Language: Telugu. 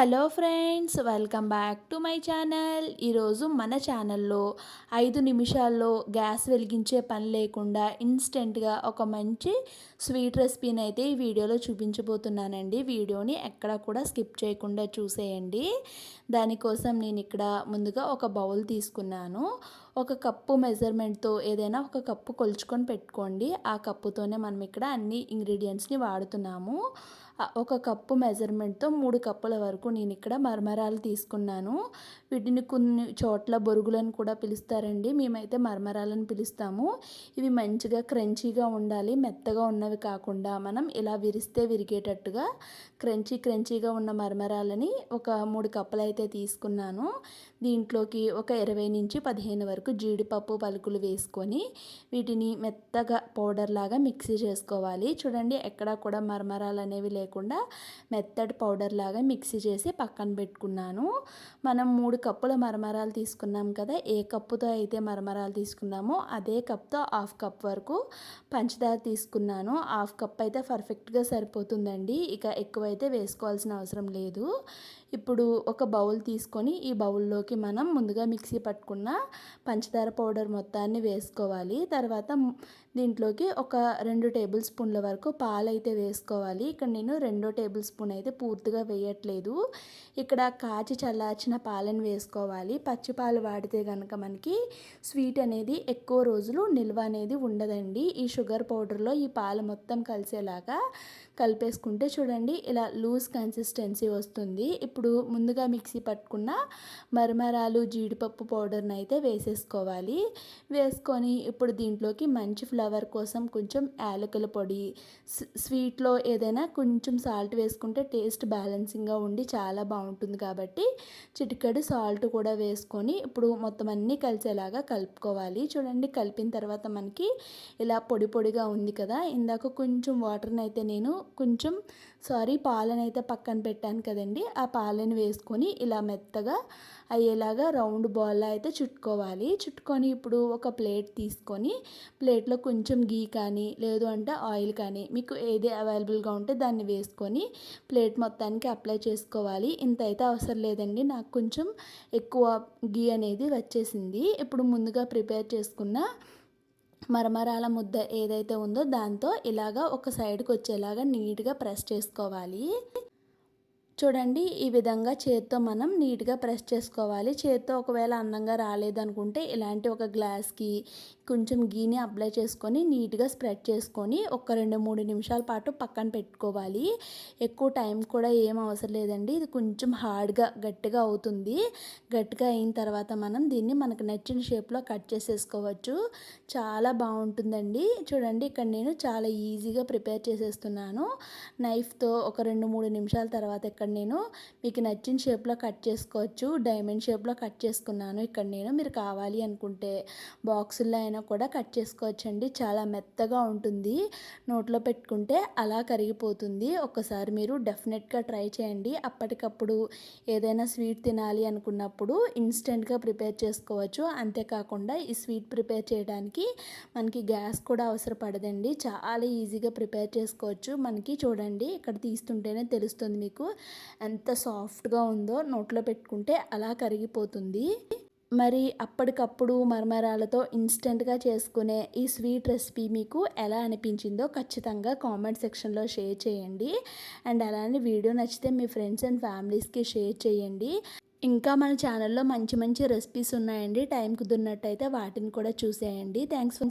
Hello friends welcome back to my channel. ఈరోజు మన ఛానల్లో ఐదు నిమిషాల్లో గ్యాస్ వెలిగించే పని లేకుండా ఇన్స్టెంట్గా ఒక మంచి స్వీట్ రెసిపీని అయితే ఈ వీడియోలో చూపించబోతున్నానండి. వీడియోని ఎక్కడ కూడా స్కిప్ చేయకుండా చూసేయండి. దానికోసం నేను ఇక్కడ ముందుగా ఒక బౌల్ తీసుకున్నాను. ఒక కప్పు మెజర్మెంట్తో ఏదైనా ఒక కప్పు కొలుచుకొని పెట్టుకోండి. ఆ కప్పుతోనే మనం ఇక్కడ అన్ని ఇంగ్రీడియంట్స్ని వాడుతున్నాము. ఒక కప్పు మెజర్మెంట్తో మూడు కప్పుల వరకు నేను ఇక్కడ మర్మరాలు తీసుకున్నాను. వీటిని కొన్ని చోట్ల బొరుగులను కూడా పిలుస్తారండి. మేమైతే మర్మరాలను పిలుస్తాము. ఇవి మంచిగా క్రంచీగా ఉండాలి. మెత్తగా ఉన్నవి కాకుండా మనం ఇలా విరిస్తే విరిగేటట్టుగా క్రంచీ క్రంచీగా ఉన్న మర్మరాలని ఒక మూడు కప్పులు అయితే తీసుకున్నాను. దీంట్లోకి ఒక ఇరవై నుంచి పదిహేను వరకు జీడిపప్పు పలుకులు వేసుకొని వీటిని మెత్తగా పౌడర్ లాగా మిక్సీ చేసుకోవాలి. చూడండి ఎక్కడా కూడా మరమరాలు అనేవి లేకుండా మెత్తటి పౌడర్ లాగా మిక్సీ చేసి పక్కన పెట్టుకున్నాను. మనం మూడు కప్పుల మరమరాలు తీసుకున్నాం కదా ఏ కప్పుతో అయితే మరమరాలు తీసుకున్నామో అదే కప్తో హాఫ్ కప్ వరకు పంచదార తీసుకున్నాను. హాఫ్ కప్ అయితే పర్ఫెక్ట్గా సరిపోతుందండి ఇక ఎక్కువైతే వేసుకోవాల్సిన అవసరం లేదు. ఇప్పుడు ఒక బౌల్ తీసుకొని ఈ బౌల్లోకి మనం ముందుగా మిక్సీ పట్టుకున్న పంచదార పౌడర్ మొత్తాన్ని వేసుకోవాలి. తర్వాత దీంట్లోకి ఒక రెండు టేబుల్ స్పూన్ల వరకు పాలు అయితే వేసుకోవాలి. ఇక్కడ నేను రెండో టేబుల్ స్పూన్ అయితే పూర్తిగా వేయట్లేదు. ఇక్కడ కాచి చల్లార్చిన పాలను వేసుకోవాలి. పచ్చి పాలు వాడితే కనుక మనకి స్వీట్ అనేది ఎక్కువ రోజులు నిల్వ అనేది ఉండదండి. ఈ షుగర్ పౌడర్లో ఈ పాలు మొత్తం కలిసేలాగా కలిపేసుకుంటే చూడండి ఇలా లూజ్ కన్సిస్టెన్సీ వస్తుంది. ఇప్పుడు ముందుగా మిక్సీ పట్టుకున్న మరమరాలు జీడిపప్పు పౌడర్ని అయితే వేసేసుకోవాలి. వేసుకొని ఇప్పుడు దీంట్లోకి మంచి ఫ్లేవర్ కోసం కొంచెం యాలకుల పొడి స్వీట్లో ఏదైనా కొంచెం సాల్ట్ వేసుకుంటే టేస్ట్ బ్యాలెన్సింగ్గా ఉండి చాలా బాగుంటుంది కాబట్టి చిటికెడు సాల్ట్ కూడా వేసుకొని ఇప్పుడు మొత్తం అన్నీ కలిసేలాగా కలుపుకోవాలి. చూడండి కలిపిన తర్వాత మనకి ఇలా పొడి పొడిగా ఉంది కదా. ఇందాక కొంచెం వాటర్ని అయితే నేను కొంచెం సారీ పాలను అయితే పక్కన పెట్టాను కదండి. ఆ పాలను వేసుకొని ఇలా మెత్తగా అయ్యేలాగా రౌండ్ బాల్ అయితే చుట్టుకోవాలి. చుట్టుకొని ఇప్పుడు ఒక ప్లేట్ తీసుకొని ప్లేట్లో కొంచెం గీ కానీ లేదు అంటే ఆయిల్ కానీ మీకు ఏది అవైలబుల్గా ఉంటే దాన్ని వేసుకొని ప్లేట్ మొత్తానికి అప్లై చేసుకోవాలి. ఇంత అయితే అవసరం లేదండి. నాకు కొంచెం ఎక్కువ గీ అనేది వచ్చేసింది. ఇప్పుడు ముందుగా ప్రిపేర్ చేసుకున్న మరమరాల ముద్ద ఏదైతే ఉందో దాంతో ఇలాగా ఒక సైడ్కి వచ్చేలాగా నీట్గా ప్రెస్ చేసుకోవాలి. చూడండి ఈ విధంగా చేత్తో మనం నీట్గా ప్రెస్ చేసుకోవాలి. చేత్తో ఒకవేళ అందంగా రాలేదనుకుంటే ఇలాంటి ఒక గ్లాస్కి కొంచెం గీని అప్లై చేసుకొని నీట్గా స్ప్రెడ్ చేసుకొని ఒక రెండు మూడు నిమిషాల పాటు పక్కన పెట్టుకోవాలి. ఎక్కువ టైం కూడా ఏం అవసరం లేదండి. ఇది కొంచెం హార్డ్గా గట్టిగా అవుతుంది. గట్టిగా అయిన తర్వాత మనం దీన్ని మనకు నచ్చిన షేప్లో కట్ చేసేసుకోవచ్చు. చాలా బాగుంటుందండి. చూడండి ఇక్కడ నేను చాలా ఈజీగా ప్రిపేర్ చేసేస్తున్నాను. నైఫ్తో ఒక రెండు మూడు నిమిషాల తర్వాత ఇక్కడ నేను మీకు నచ్చిన షేప్లో కట్ చేసుకోవచ్చు. డైమండ్ షేప్లో కట్ చేసుకున్నాను. ఇక్కడ నేను మీరు కావాలి అనుకుంటే బాక్సుల్లో అయినా కూడా కట్ చేసుకోవచ్చండి. చాలా మెత్తగా ఉంటుంది. నోట్లో పెట్టుకుంటే అలా కరిగిపోతుంది. ఒక్కసారి మీరు డెఫినెట్గా ట్రై చేయండి. అప్పటికప్పుడు ఏదైనా స్వీట్ తినాలి అనుకున్నప్పుడు ఇన్స్టెంట్గా ప్రిపేర్ చేసుకోవచ్చు. అంతేకాకుండా ఈ స్వీట్ ప్రిపేర్ చేయడానికి మనకి గ్యాస్ కూడా అవసరపడదండి. చాలా ఈజీగా ప్రిపేర్ చేసుకోవచ్చు. మనకి చూడండి ఇక్కడ తీస్తుంటేనే తెలుస్తుంది మీకు. ఎంత సాఫ్ట్గా ఉందో నోట్లో పెట్టుకుంటే అలా కరిగిపోతుంది. మరి అప్పటికప్పుడు మరమరాలతో ఇన్స్టెంట్గా చేసుకునే ఈ స్వీట్ రెసిపీ మీకు ఎలా అనిపించిందో ఖచ్చితంగా కామెంట్ సెక్షన్లో షేర్ చేయండి. అండ్ అలానే వీడియో నచ్చితే మీ ఫ్రెండ్స్ అండ్ ఫ్యామిలీస్కి షేర్ చేయండి. ఇంకా మన ఛానల్లో మంచి మంచి రెసిపీస్ ఉన్నాయండి. టైం కుదిరినట్టయితే వాటిని కూడా చూసేయండి. Thanks for